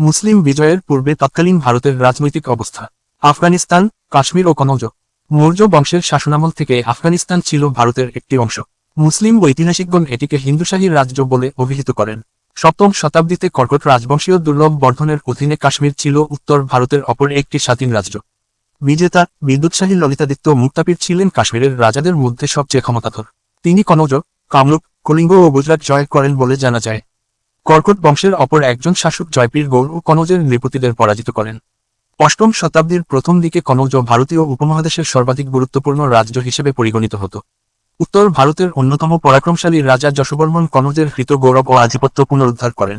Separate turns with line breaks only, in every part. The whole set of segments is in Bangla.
মুসলিম বিজয়ের পূর্বে তৎকালীন ভারতের রাজনৈতিক অবস্থা। আফগানিস্তান, কাশ্মীর ও কনৌজ। মৌর্য বংশের শাসনামল থেকে আফগানিস্তান ছিল ভারতের একটি অংশ। মুসলিম ঐতিহাসিকগণ এটিকে হিন্দুশাহী রাজ্য বলে অভিহিত করেন। সপ্তম শতাব্দীতে কর্কট রাজবংশীয় দুর্লভ বর্ধনের অধীনে কাশ্মীর ছিল উত্তর ভারতের অপর একটি স্বাধীন রাজ্য। বিজেতা বিদ্যুৎসাহী ললিতাদিত্য মুক্তাপীর ছিলেন কাশ্মীরের রাজাদের মধ্যে সবচেয়ে ক্ষমতাধর। তিনি কনৌজ, কামরূপ, কলিঙ্গ ও গুজরাট জয় করেন বলে জানা যায়। কর্কট বংশের অপর একজন শাসক জয়পীর গৌর ও কনৌজের নৃপতিদের পরাজিত করেন। অষ্টম শতাব্দীর প্রথম দিকে কনৌজ ভারতীয় উপমহাদেশের সর্বাধিক গুরুত্বপূর্ণ রাজ্য হিসেবে পরিগণিত হতো। উত্তর ভারতের অন্যতম পরাক্রমশালী রাজা যশবর্মন কনৌজের হৃত গৌরব ও আধিপত্য পুনরুদ্ধার করেন।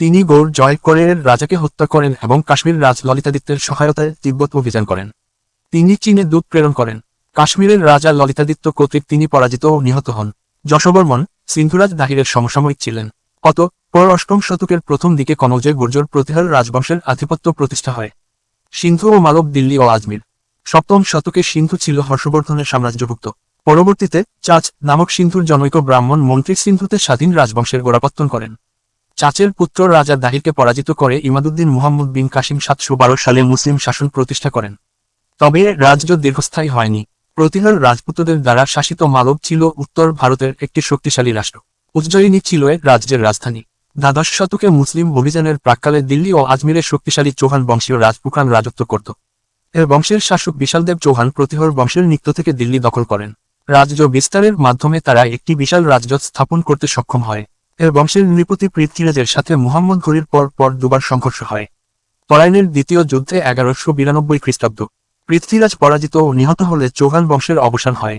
তিনি গৌর জয় করে রাজাকে হত্যা করেন এবং কাশ্মীর রাজ ললিতাদিত্যের সহায়তায় তিব্বত অভিযান করেন। তিনি চীনে দূত প্রেরণ করেন। কাশ্মীরের রাজা ললিতাদিত্য কর্তৃক তিনি পরাজিত ও নিহত হন। যশবর্মন সিন্ধুরাজ দাহিরের সমসাময়িক ছিলেন। কত? পর অষ্টম শতকের প্রথম দিকে কনৌজে গুর্জর প্রতিহার রাজবংশের আধিপত্য প্রতিষ্ঠা হয়। সিন্ধু ও মালব, দিল্লি ও আজমির। সপ্তম শতকে সিন্ধু ছিল হর্ষবর্ধনের সাম্রাজ্যভুক্ত। পরবর্তীতে চাচ নামক সিন্ধুর জনৈক ব্রাহ্মণ মন্ত্রী সিন্ধুতে স্বাধীন রাজবংশের গোড়াপত্তন করেন। চাচের পুত্র রাজা দাহিরকে পরাজিত করে ইমাদুদ্দিন মুহাম্মদ বিন কাসিম সাতশো বারো সালে মুসলিম শাসন প্রতিষ্ঠা করেন। তবে রাজ্য দীর্ঘস্থায়ী হয়নি। প্রতিহার রাজপুতদের দ্বারা শাসিত মালব ছিল উত্তর ভারতের একটি শক্তিশালী রাষ্ট্র। উজ্জয়িনী ছিল এর রাজ্যের রাজধানী। দ্বাদশ শতকে মুসলিম অভিযানের প্রাক্কালে দিল্লি ও আজমিরের শক্তিশালী চৌহান বংশীয় রাজপুখান রাজত্ব করত। এর বংশের শাসক বিশালদেব চৌহান প্রতিহর বংশের নিত্য থেকে দিল্লি দখল করেন। রাজ্য বিস্তারের মাধ্যমে তারা একটি বিশাল রাজ্য স্থাপন করতে সক্ষম হয়। এর বংশের নৃপতি পৃথ্বীরাজের সাথে মুহাম্মদ ঘুরির পর পর দুবার সংঘর্ষ হয়। তরাইনের দ্বিতীয় যুদ্ধে এগারোশো বিরানব্বই খ্রিস্টাব্দ। পৃথ্বীরাজ পরাজিত ও নিহত হলে চৌহান বংশের অবসান হয়।